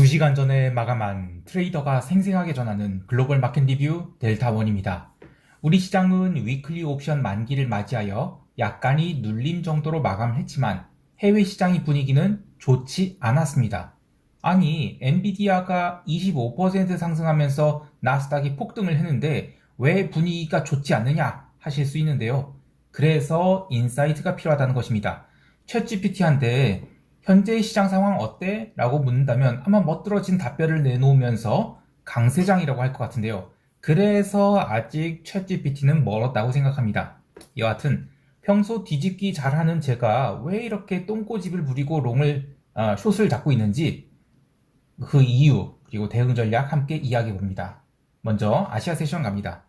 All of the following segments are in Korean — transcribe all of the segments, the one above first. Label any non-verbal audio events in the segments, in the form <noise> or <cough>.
2시간 전에 마감한 트레이더가 생생하게 전하는 글로벌 마켓 리뷰 델타원입니다. 우리 시장은 위클리 옵션 만기를 맞이하여 약간의 눌림 정도로 마감했지만 해외 시장의 분위기는 좋지 않았습니다. 아니, 엔비디아가 25% 상승하면서 나스닥이 폭등을 했는데 왜 분위기가 좋지 않느냐 하실 수 있는데요. 그래서 인사이트가 필요하다는 것입니다. 챗 GPT한테 현재 시장 상황 어때? 라고 묻는다면 아마 멋들어진 답변을 내놓으면서 강세장이라고 할 것 같은데요. 그래서 아직 챗 GPT는 멀었다고 생각합니다. 여하튼 평소 뒤집기 잘하는 제가 왜 이렇게 똥꼬집을 부리고 롱을 아, 숏을 잡고 있는지 그 이유 그리고 대응 전략 함께 이야기해 봅니다. 먼저 아시아 세션 갑니다.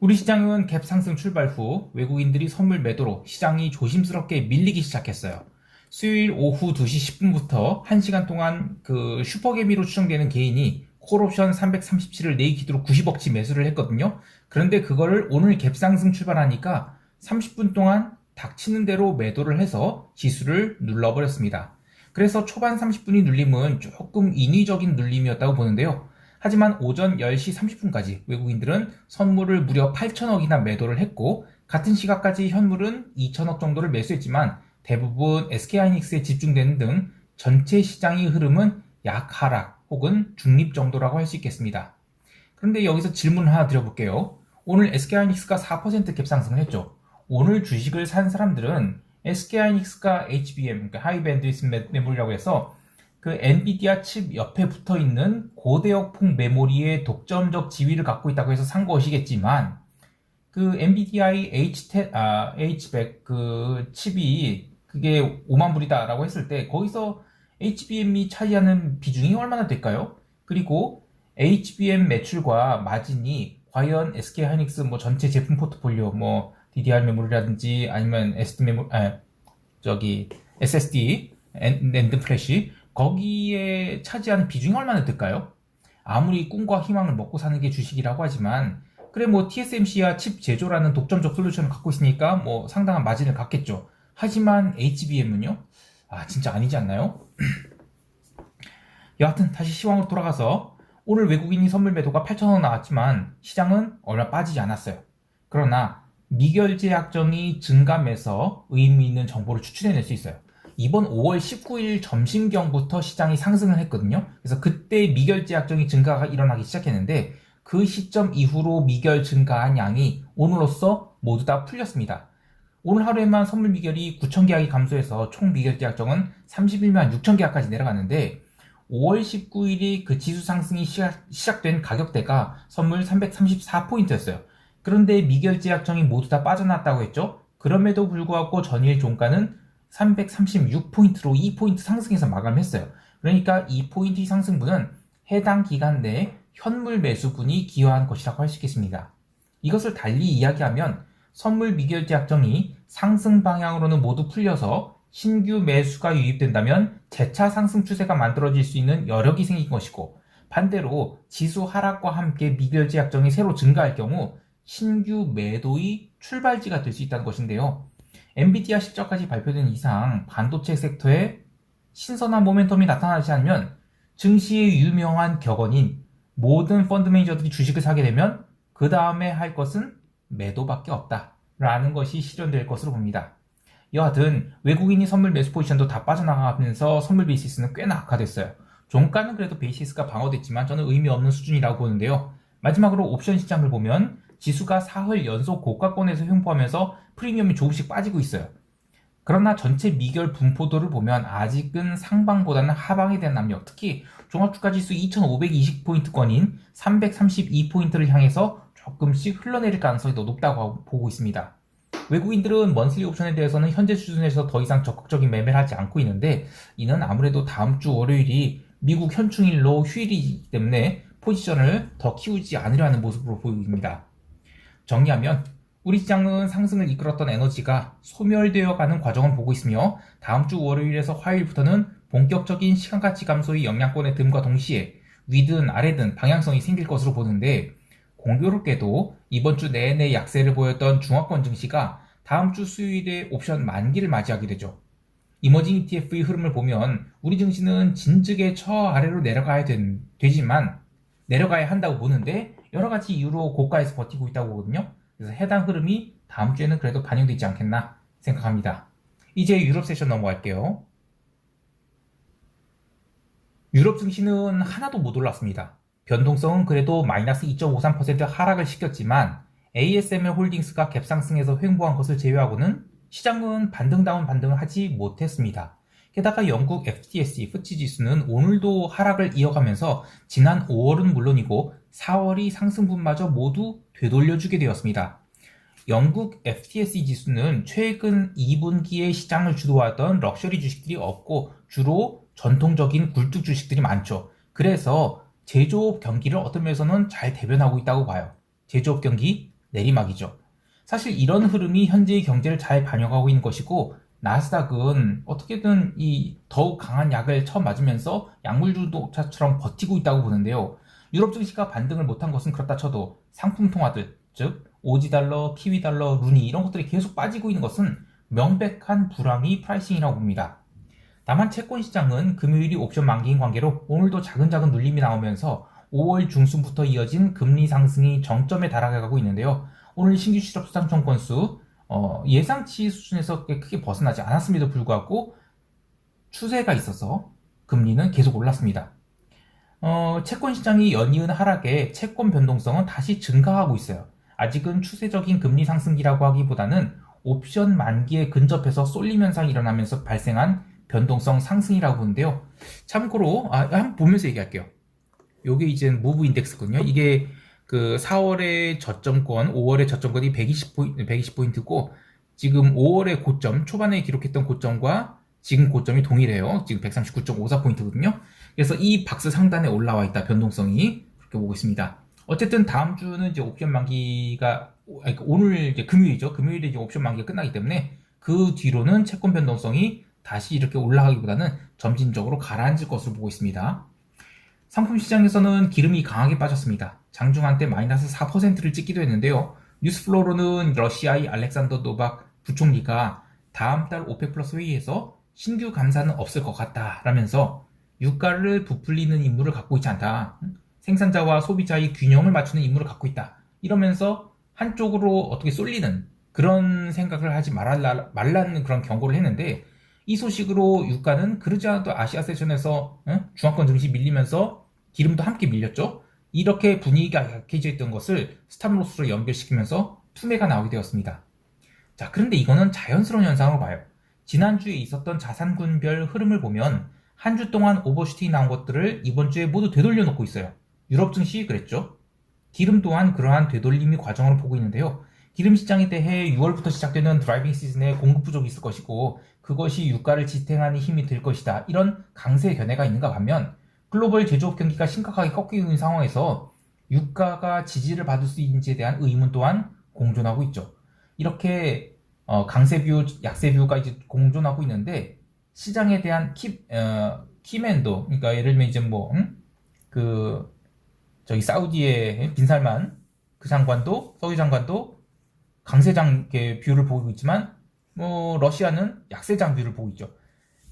우리 시장은 갭 상승 출발 후 외국인들이 선물 매도로 시장이 조심스럽게 밀리기 시작했어요. 수요일 오후 2시 10분부터 1시간 동안 그 슈퍼개미로 추정되는 개인이 콜옵션 337을 네이키드로 90억치 매수를 했거든요. 그런데 그거를 오늘 갭상승 출발하니까 30분 동안 닥치는 대로 매도를 해서 지수를 눌러버렸습니다. 그래서 초반 30분이 눌림은 조금 인위적인 눌림이었다고 보는데요. 하지만 오전 10시 30분까지 외국인들은 선물을 무려 8천억이나 매도를 했고 같은 시각까지 현물은 2천억 정도를 매수했지만 대부분 SK하이닉스에 집중되는 등 전체 시장의 흐름은 약하락 혹은 중립 정도라고 할 수 있겠습니다. 그런데 여기서 질문 하나 드려볼게요. 오늘 SK하이닉스가 4% 갭상승을 했죠. 오늘 주식을 산 사람들은 SK하이닉스가 HBM, 하이밴드위스 메모리라고 해서 그 엔비디아 칩 옆에 붙어 있는 고대역폭 메모리의 독점적 지위를 갖고 있다고 해서 산 것이겠지만 그 엔비디아의 H10, 아, H100 그 칩이 그게 5만 불이다라고 했을 때 거기서 HBM이 차지하는 비중이 얼마나 될까요? 그리고 HBM 매출과 마진이 과연 SK 하이닉스 뭐 전체 제품 포트폴리오 뭐 DDR 메모리라든지 아니면 SD 메모 아 저기 SSD 랜드 플래시 거기에 차지하는 비중이 얼마나 될까요? 아무리 꿈과 희망을 먹고 사는 게 주식이라고 하지만 그래 뭐 TSMC야 칩 제조라는 독점적 솔루션을 갖고 있으니까 뭐 상당한 마진을 갖겠죠. 하지만 HBM은요? 아, 진짜 아니지 않나요? <clears throat> 여하튼 다시 시황으로 돌아가서 오늘 외국인이 선물 매도가 8천원 나왔지만 시장은 얼마 빠지지 않았어요. 그러나 미결제 약정이 증감해서 의미 있는 정보를 추출해낼 수 있어요. 이번 5월 19일 점심경부터 시장이 상승을 했거든요. 그래서 그때 미결제 약정이 증가가 일어나기 시작했는데 그 시점 이후로 미결 증가한 양이 오늘로써 모두 다 풀렸습니다. 오늘 하루에만 선물 미결이 9천 계약이 감소해서 총 미결 계약정은 31만 6천 계약까지 내려갔는데 5월 19일이 그 지수 상승이 시작, 된 가격대가 선물 334포인트였어요. 그런데 미결 제약정이 모두 다 빠져났다고 했죠. 그럼에도 불구하고 전일 종가는 336포인트로 2포인트 상승해서 마감했어요. 그러니까 2포인트 상승분은 해당 기간 내에 현물 매수분이 기여한 것이라고 할 수 있겠습니다. 이것을 달리 이야기하면 선물 미결제 약정이 상승 방향으로는 모두 풀려서 신규 매수가 유입된다면 재차 상승 추세가 만들어질 수 있는 여력이 생긴 것이고 반대로 지수 하락과 함께 미결제 약정이 새로 증가할 경우 신규 매도의 출발지가 될 수 있다는 것인데요. 엔비디아 실적까지 발표된 이상 반도체 섹터에 신선한 모멘텀이 나타나지 않으면 증시의 유명한 격언인 모든 펀드 매니저들이 주식을 사게 되면 그 다음에 할 것은 매도밖에 없다. 라는 것이 실현될 것으로 봅니다. 여하튼 외국인이 선물 매수 포지션도 다 빠져나가면서 선물 베이시스는 꽤나 악화됐어요. 종가는 그래도 베이시스가 방어됐지만 저는 의미 없는 수준이라고 보는데요. 마지막으로 옵션 시장을 보면 지수가 사흘 연속 고가권에서 횡보하면서 프리미엄이 조금씩 빠지고 있어요. 그러나 전체 미결 분포도를 보면 아직은 상방보다는 하방에 대한 압력, 특히 종합주가 지수 2520포인트권인 332포인트를 향해서 조금씩 흘러내릴 가능성이 더 높다고 보고 있습니다. 외국인들은 먼슬리 옵션에 대해서는 현재 수준에서 더 이상 적극적인 매매를 하지 않고 있는데 이는 아무래도 다음 주 월요일이 미국 현충일로 휴일이기 때문에 포지션을 더 키우지 않으려 하는 모습으로 보입니다. 정리하면 우리 시장은 상승을 이끌었던 에너지가 소멸되어 가는 과정을 보고 있으며 다음 주 월요일에서 화요일부터는 본격적인 시간 가치 감소의 영향권의 듦과 동시에 위든 아래든 방향성이 생길 것으로 보는데 공교롭게도 이번 주 내내 약세를 보였던 중화권 증시가 다음 주 수요일에 옵션 만기를 맞이하게 되죠. 이머징 ETF의 흐름을 보면 우리 증시는 진즉에 저 아래로 내려가야 된, 되지만 내려가야 한다고 보는데 여러 가지 이유로 고가에서 버티고 있다고 보거든요. 그래서 해당 흐름이 다음 주에는 그래도 반영되지 않겠나 생각합니다. 이제 유럽 세션 넘어갈게요. 유럽 증시는 하나도 못 올랐습니다. 변동성은 그래도 마이너스 2.53% 하락을 시켰지만 ASML 홀딩스가 갭상승에서 횡보한 것을 제외하고는 시장은 반등다운 반등을 하지 못했습니다. 게다가 영국 FTSE FTSE 지수는 오늘도 하락을 이어가면서 지난 5월은 물론이고 4월이 상승분마저 모두 되돌려주게 되었습니다. 영국 FTSE 지수는 최근 2분기에 시장을 주도하던 럭셔리 주식들이 없고 주로 전통적인 굴뚝 주식들이 많죠. 그래서 제조업 경기를 어떤 면에서는 잘 대변하고 있다고 봐요. 제조업 경기 내리막이죠. 사실 이런 흐름이 현재의 경제를 잘 반영하고 있는 것이고 나스닥은 어떻게든 이 더욱 강한 약을 처음 맞으면서 약물 주도차처럼 버티고 있다고 보는데요. 유럽 증시가 반등을 못한 것은 그렇다 쳐도 상품 통화들, 즉 오지 달러, 키위 달러, 루니 이런 것들이 계속 빠지고 있는 것은 명백한 불황이 프라이싱이라고 봅니다. 다만 채권 시장은 금요일이 옵션 만기인 관계로 오늘도 작은 작은 눌림이 나오면서 5월 중순부터 이어진 금리 상승이 정점에 달아가고 있는데요. 오늘 신규 실업 수상청 건수 어, 예상치 수준에서 크게 벗어나지 않았음에도 불구하고 추세가 있어서 금리는 계속 올랐습니다. 어, 채권 시장이 연이은 하락에 채권 변동성은 다시 증가하고 있어요. 아직은 추세적인 금리 상승기라고 하기보다는 옵션 만기에 근접해서 쏠림 현상이 일어나면서 발생한 변동성 상승이라고 보는데요. 참고로 아, 한번 보면서 얘기할게요. 요게 이제 무브 인덱스거든요. 이게 그 4월의 저점권, 5월의 저점권이 120포인트, 120포인트고 지금 5월의 고점, 초반에 기록했던 고점과 지금 고점이 동일해요. 지금 139.54포인트거든요. 그래서 이 박스 상단에 올라와 있다. 변동성이 그렇게 보고 있습니다. 어쨌든 다음 주는 이제 옵션 만기가 오늘 이제 금요일이죠. 금요일에 이제 옵션 만기가 끝나기 때문에 그 뒤로는 채권 변동성이 다시 이렇게 올라가기보다는 점진적으로 가라앉을 것으로 보고 있습니다. 상품 시장에서는 기름이 강하게 빠졌습니다. 장중 한때 마이너스 4%를 찍기도 했는데요. 뉴스플로로는 러시아의 알렉산더 노박 부총리가 다음 달 오페 플러스 회의에서 신규 감사는 없을 것 같다라면서 유가를 부풀리는 임무를 갖고 있지 않다. 생산자와 소비자의 균형을 맞추는 임무를 갖고 있다. 이러면서 한쪽으로 어떻게 쏠리는 그런 생각을 하지 말라, 말라는 그런 경고를 했는데 이 소식으로 유가는 그러지 않아도 아시아 세션에서 중화권 증시 밀리면서 기름도 함께 밀렸죠. 이렇게 분위기가 약해져 있던 것을 스탑로스로 연결시키면서 투매가 나오게 되었습니다. 자, 그런데 이거는 자연스러운 현상으로 봐요. 지난주에 있었던 자산군별 흐름을 보면 한 주 동안 오버슈팅이 나온 것들을 이번 주에 모두 되돌려 놓고 있어요. 유럽 증시 그랬죠. 기름 또한 그러한 되돌림의 과정을 보고 있는데요. 기름 시장에 대해 6월부터 시작되는 드라이빙 시즌에 공급 부족이 있을 것이고 그것이 유가를 지탱하는 힘이 될 것이다. 이런 강세 견해가 있는가 반면 글로벌 제조업 경기가 심각하게 꺾이고 있는 상황에서 유가가 지지를 받을 수 있는지에 대한 의문 또한 공존하고 있죠. 이렇게 어, 강세 뷰, 약세 뷰가 이제 공존하고 있는데 시장에 대한 키, 어, 키맨도 그러니까 예를 들면 이제 뭐 음? 그 저기 사우디의 빈살만 그 장관도 서유 장관도 강세장 뷰를 보고 있지만 뭐 러시아는 약세장 뷰를 보고 있죠.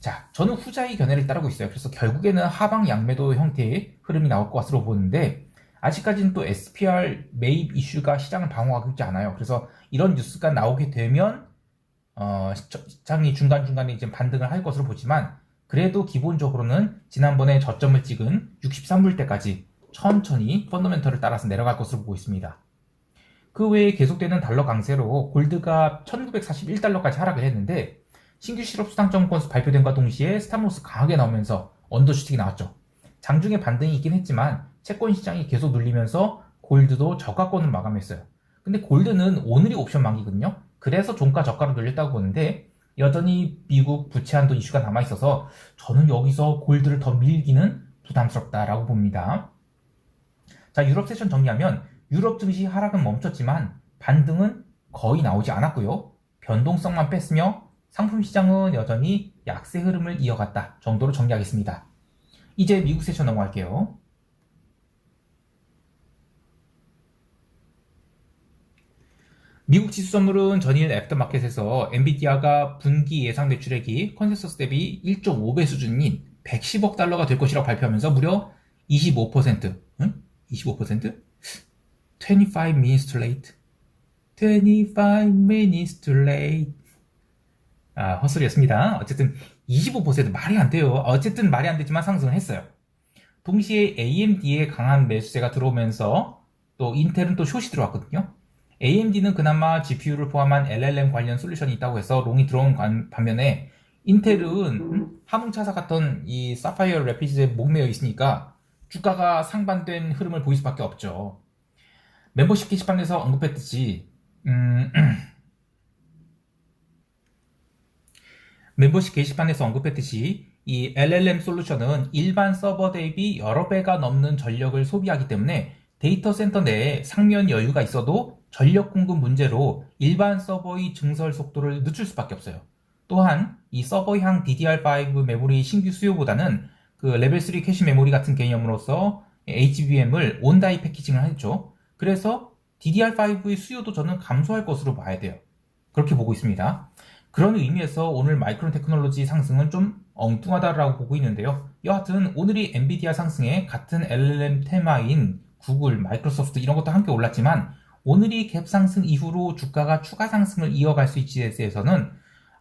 자, 저는 후자의 견해를 따르고 있어요. 그래서 결국에는 하방 양매도 형태의 흐름이 나올 것으로 보는데 아직까지는 또 SPR 매입 이슈가 시장을 방어하고 있지 않아요. 그래서 이런 뉴스가 나오게 되면 어, 시장이 중간중간에 이제 반등을 할 것으로 보지만 그래도 기본적으로는 지난번에 저점을 찍은 63불 때까지 천천히 펀더멘털을 따라서 내려갈 것으로 보고 있습니다. 그 외에 계속되는 달러 강세로 골드가 1941달러까지 하락을 했는데 신규 실업 수당점 건수 발표된과 동시에 스탑로스 강하게 나오면서 언더슈팅이 나왔죠. 장중에 반등이 있긴 했지만 채권 시장이 계속 눌리면서 골드도 저가권을 마감했어요. 근데 골드는 오늘이 옵션 만기거든요. 그래서 종가 저가로 늘렸다고 보는데 여전히 미국 부채 한도 이슈가 남아 있어서 저는 여기서 골드를 더 밀기는 부담스럽다라고 봅니다. 자, 유럽 세션 정리하면 유럽 증시 하락은 멈췄지만 반등은 거의 나오지 않았고요. 변동성만 뺐으며 상품 시장은 여전히 약세 흐름을 이어갔다 정도로 정리하겠습니다. 이제 미국 세션 넘어갈게요. 미국 지수 선물은 전일 애프터마켓에서 엔비디아가 분기 예상 매출액이 컨센서스 대비 1.5배 수준인 110억 달러가 될 것이라고 발표하면서 무려 25%, 응? 25%? 25 minutes too late. 25 minutes too late. 아, 헛소리였습니다. 어쨌든 25% 말이 안 돼요. 어쨌든 말이 안 되지만 상승을 했어요. 동시에 AMD의 강한 매수세가 들어오면서 또 인텔은 또 숏이 들어왔거든요. AMD는 그나마 GPU를 포함한 LLM 관련 솔루션이 있다고 해서 롱이 들어온 관- 반면에 인텔은 음? 하몽차사 같던 이 사파이어 래피드에 목매여 있으니까 주가가 상반된 흐름을 보일 수밖에 없죠. 멤버십 게시판에서 언급했듯이 음, <clears throat> 멤버십 게시판에서 언급했듯이 이 LLM 솔루션은 일반 서버 대비 여러 배가 넘는 전력을 소비하기 때문에 데이터 센터 내에 상면 여유가 있어도 전력 공급 문제로 일반 서버의 증설 속도를 늦출 수밖에 없어요. 또한 이 서버향 DDR5 메모리 신규 수요보다는 그 레벨 3 캐시 메모리 같은 개념으로서 HBM을 온다이 패키징을 했죠. 그래서 DDR5의 수요도 저는 감소할 것으로 봐야 돼요. 그렇게 보고 있습니다. 그런 의미에서 오늘 마이크론 테크놀로지 상승은 좀 엉뚱하다라고 보고 있는데요. 여하튼 오늘이 엔비디아 상승에 같은 LLM 테마인 구글, 마이크로소프트 이런 것도 함께 올랐지만 오늘이 갭 상승 이후로 주가가 추가 상승을 이어갈 수 있지에 대해서는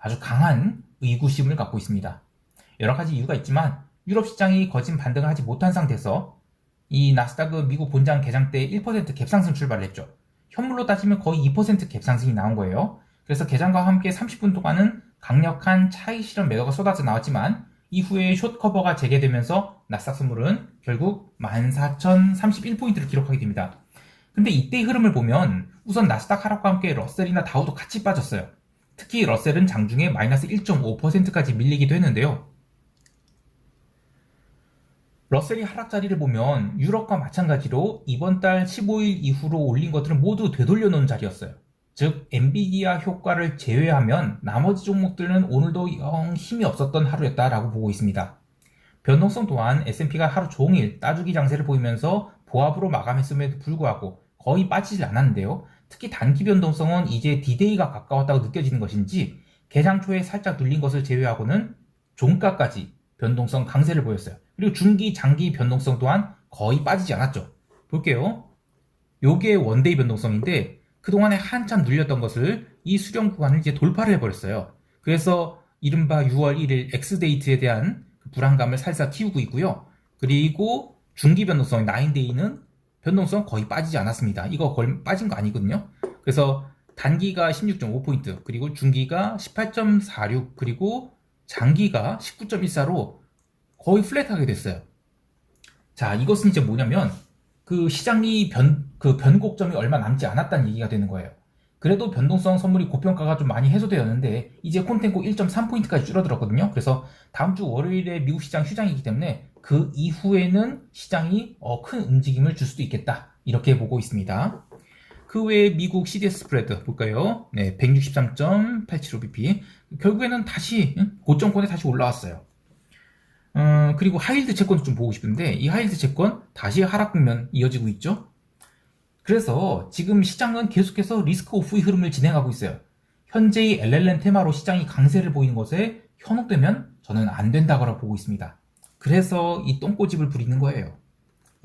아주 강한 의구심을 갖고 있습니다. 여러 가지 이유가 있지만 유럽 시장이 거진 반등을 하지 못한 상태에서 이 나스닥은 미국 본장 개장 때 1% 갭상승 출발을 했죠. 현물로 따지면 거의 2% 갭상승이 나온 거예요. 그래서 개장과 함께 30분 동안은 강력한 차익 실현 매도가 쏟아져 나왔지만 이후에 숏 커버가 재개되면서 나스닥 선물은 결국 14,031포인트를 기록하게 됩니다. 근데 이때 흐름을 보면 우선 나스닥 하락과 함께 러셀이나 다우도 같이 빠졌어요. 특히 러셀은 장중에 마이너스 1.5%까지 밀리기도 했는데요. 러셀이 하락 자리를 보면 유럽과 마찬가지로 이번 달 15일 이후로 올린 것들은 모두 되돌려 놓은 자리였어요. 즉 엔비디아 효과를 제외하면 나머지 종목들은 오늘도 영 힘이 없었던 하루였다라고 보고 있습니다. 변동성 또한 S&P가 하루 종일 따주기 장세를 보이면서 보합으로 마감했음에도 불구하고 거의 빠지질 않았는데요. 특히 단기 변동성은 이제 디데이가 가까웠다고 느껴지는 것인지 개장 초에 살짝 눌린 것을 제외하고는 종가까지 변동성 강세를 보였어요. 그리고 중기, 장기 변동성 또한 거의 빠지지 않았죠. 볼게요. 요게 원데이 변동성인데 그동안에 한참 눌렸던 것을 이 수렴 구간을 이제 돌파를 해버렸어요. 그래서 이른바 6월 1일 X데이트에 대한 그 불안감을 살살 키우고 있고요. 그리고 중기 변동성 9데이는 변동성 거의 빠지지 않았습니다. 이거 거의 빠진 거 아니거든요. 그래서 단기가 16.5포인트, 그리고 중기가 18.46, 그리고 장기가 19.14로 거의 플랫하게 됐어요. 자, 이것은 이제 뭐냐면 그 시장이 변, 그 변곡점이 얼마 남지 않았다는 얘기가 되는 거예요. 그래도 변동성 선물이 고평가가 좀 많이 해소되었는데 이제 콘텐코 1.3포인트까지 줄어들었거든요. 그래서 다음 주 월요일에 미국 시장 휴장이기 때문에 그 이후에는 시장이 어, 큰 움직임을 줄 수도 있겠다. 이렇게 보고 있습니다. 그 외에 미국 CDS 스프레드 볼까요? 네, 163.875bp. 결국에는 다시 응? 고점권에 다시 올라왔어요. 어, 그리고 하이힐드 채권도 좀 보고 싶은데 이 하이힐드 채권 다시 하락 국면 이어지고 있죠. 그래서 지금 시장은 계속해서 리스크 오프의 흐름을 진행하고 있어요. 현재의 LLM 테마로 시장이 강세를 보이는 것에 현혹되면 저는 안 된다고 보고 있습니다. 그래서 이 똥꼬집을 부리는 거예요.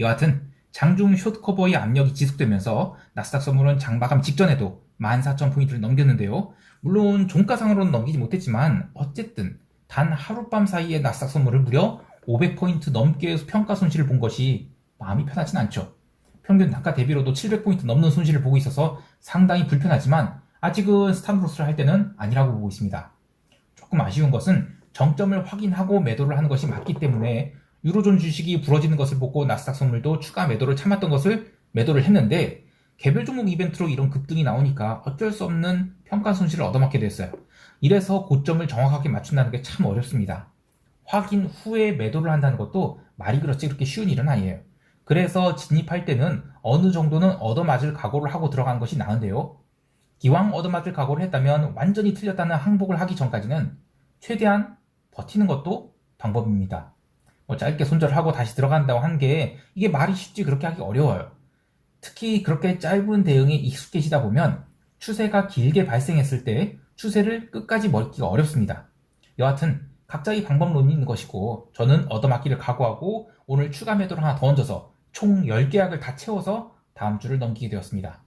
여하튼 장중 숏커버의 압력이 지속되면서 나스닥 선물은 장마감 직전에도 14,000포인트를 넘겼는데요. 물론 종가상으로는 넘기지 못했지만 어쨌든 단 하룻밤 사이에 나스닥 선물을 무려 500포인트 넘게 평가 손실을 본 것이 마음이 편하진 않죠. 평균 단가 대비로도 700포인트 넘는 손실을 보고 있어서 상당히 불편하지만 아직은 스탑로스를 할 때는 아니라고 보고 있습니다. 조금 아쉬운 것은 정점을 확인하고 매도를 하는 것이 맞기 때문에 유로존 주식이 부러지는 것을 보고 나스닥 선물도 추가 매도를 참았던 것을 매도를 했는데 개별 종목 이벤트로 이런 급등이 나오니까 어쩔 수 없는 평가 손실을 얻어맞게 됐어요. 이래서 고점을 정확하게 맞춘다는 게 참 어렵습니다. 확인 후에 매도를 한다는 것도 말이 그렇지 그렇게 쉬운 일은 아니에요. 그래서 진입할 때는 어느 정도는 얻어맞을 각오를 하고 들어가는 것이 나은데요. 기왕 얻어맞을 각오를 했다면 완전히 틀렸다는 항복을 하기 전까지는 최대한 버티는 것도 방법입니다. 뭐 짧게 손절하고 다시 들어간다고 한 게 이게 말이 쉽지 그렇게 하기 어려워요. 특히 그렇게 짧은 대응에 익숙해지다 보면 추세가 길게 발생했을 때 추세를 끝까지 멀기가 어렵습니다. 여하튼 각자의 방법론이 있는 것이고 저는 얻어맞기를 각오하고 오늘 추가 매도를 하나 더 얹어서 총 10계약을 다 채워서 다음 주를 넘기게 되었습니다.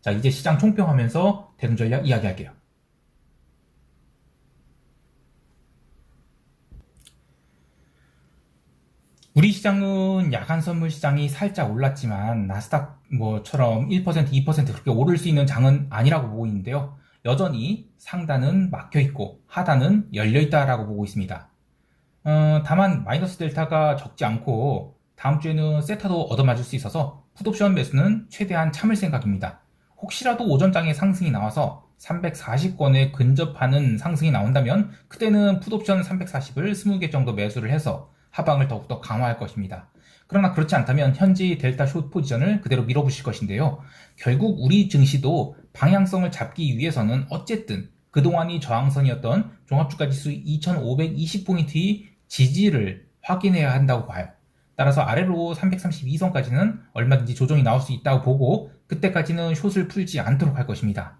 자 이제 시장 총평하면서 대응 전략 이야기할게요. 우리 시장은 야간 선물 시장이 살짝 올랐지만 나스닥 뭐처럼 1% 2% 그렇게 오를 수 있는 장은 아니라고 보고 있는데요. 여전히 상단은 막혀 있고 하단은 열려 있다라고 보고 있습니다. 어, 다만 마이너스 델타가 적지 않고 다음 주에는 세타도 얻어맞을 수 있어서 풋옵션 매수는 최대한 참을 생각입니다. 혹시라도 오전장에 상승이 나와서 340권에 근접하는 상승이 나온다면 그때는 풋옵션 340을 20개 정도 매수를 해서 하방을 더욱더 강화할 것입니다. 그러나 그렇지 않다면 현재 델타 숏 포지션을 그대로 밀어붙일 것인데요. 결국 우리 증시도 방향성을 잡기 위해서는 어쨌든 그동안이 저항선이었던 종합주가지수 2520포인트의 지지를 확인해야 한다고 봐요. 따라서 아래로 332선까지는 얼마든지 조정이 나올 수 있다고 보고 그때까지는 숏을 풀지 않도록 할 것입니다.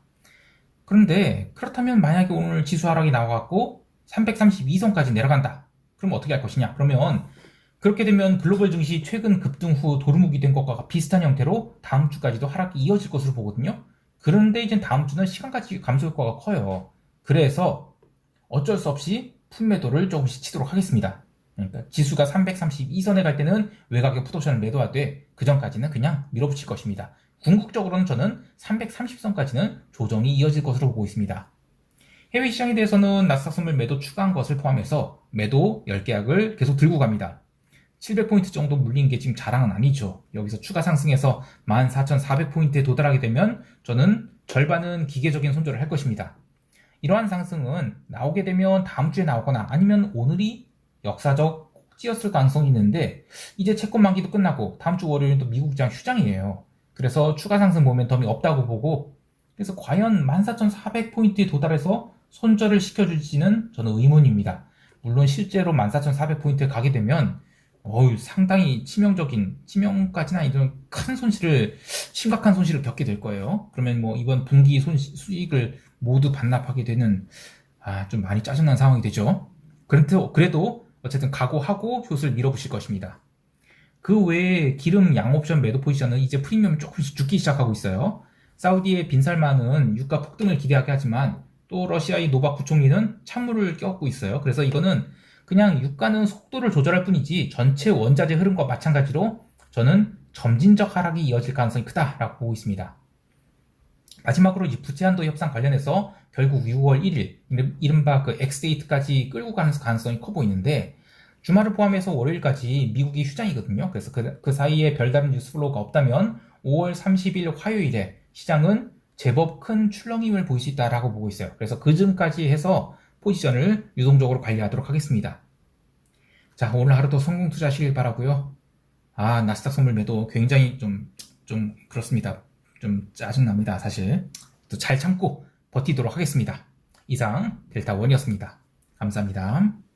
그런데 그렇다면 만약에 오늘 지수 하락이 나와갖고 332선까지 내려간다. 그럼 어떻게 할 것이냐? 그러면 그렇게 되면 글로벌 증시 최근 급등 후 도루묵이 된 것과 비슷한 형태로 다음 주까지도 하락이 이어질 것으로 보거든요. 그런데 이제 다음 주는 시간까지 감소 효과가 커요. 그래서 어쩔 수 없이 품매도를 조금씩 치도록 하겠습니다. 그러니까 지수가 332선에 갈 때는 외곽의 푸도션을 매도하되 그 전까지는 그냥 밀어붙일 것입니다. 궁극적으로는 저는 330선까지는 조정이 이어질 것으로 보고 있습니다. 해외 시장에 대해서는 나스닥 선물 매도 추가한 것을 포함해서 매도 10계약을 계속 들고 갑니다. 700포인트 정도 물린 게 지금 자랑은 아니죠. 여기서 추가 상승해서 14,400포인트에 도달하게 되면 저는 절반은 기계적인 손절을 할 것입니다. 이러한 상승은 나오게 되면 다음 주에 나오거나 아니면 오늘이 역사적 꼭지였을 가능성이 있는데 이제 채권 만기도 끝나고 다음 주 월요일은 또 미국 장 휴장이에요. 그래서 추가 상승 모멘텀이 없다고 보고 그래서 과연 14,400포인트에 도달해서 손절을 시켜줄지는 저는 의문입니다. 물론 실제로 14,400포인트에 가게 되면 어유 상당히 치명적인 치명까지는 아니지만 큰 손실을 심각한 손실을 겪게 될 거예요. 그러면 뭐 이번 분기 손실, 수익을 모두 반납하게 되는 아, 좀 많이 짜증난 상황이 되죠. 그래도 그래도 어쨌든 각오하고 숏을 밀어붙일 것입니다. 그 외에 기름 양옵션 매도 포지션은 이제 프리미엄이 조금씩 죽기 시작하고 있어요. 사우디의 빈살만은 유가 폭등을 기대하게 하지만 또 러시아의 노박 부총리는 찬물을 껴안고 있어요. 그래서 이거는 그냥 유가는 속도를 조절할 뿐이지 전체 원자재 흐름과 마찬가지로 저는 점진적 하락이 이어질 가능성이 크다라고 보고 있습니다. 마지막으로 이 부채 한도 협상 관련해서 결국 6월 1일 이른바 그 엑스데이트까지 끌고 가는 가능성이 커 보이는데 주말을 포함해서 월요일까지 미국이 휴장이거든요. 그래서 그, 그 사이에 별다른 뉴스 플로우가 없다면 5월 30일 화요일에 시장은 제법 큰 출렁임을 보일 수 있다라고 보고 있어요. 그래서 그 즈음까지 해서 포지션을 유동적으로 관리하도록 하겠습니다. 자, 오늘 하루도 성공 투자하시길 바라고요. 아, 나스닥 선물 매도 굉장히 좀, 좀 그렇습니다. 좀 짜증납니다, 사실. 또 잘 참고 버티도록 하겠습니다. 이상 델타원이었습니다. 감사합니다.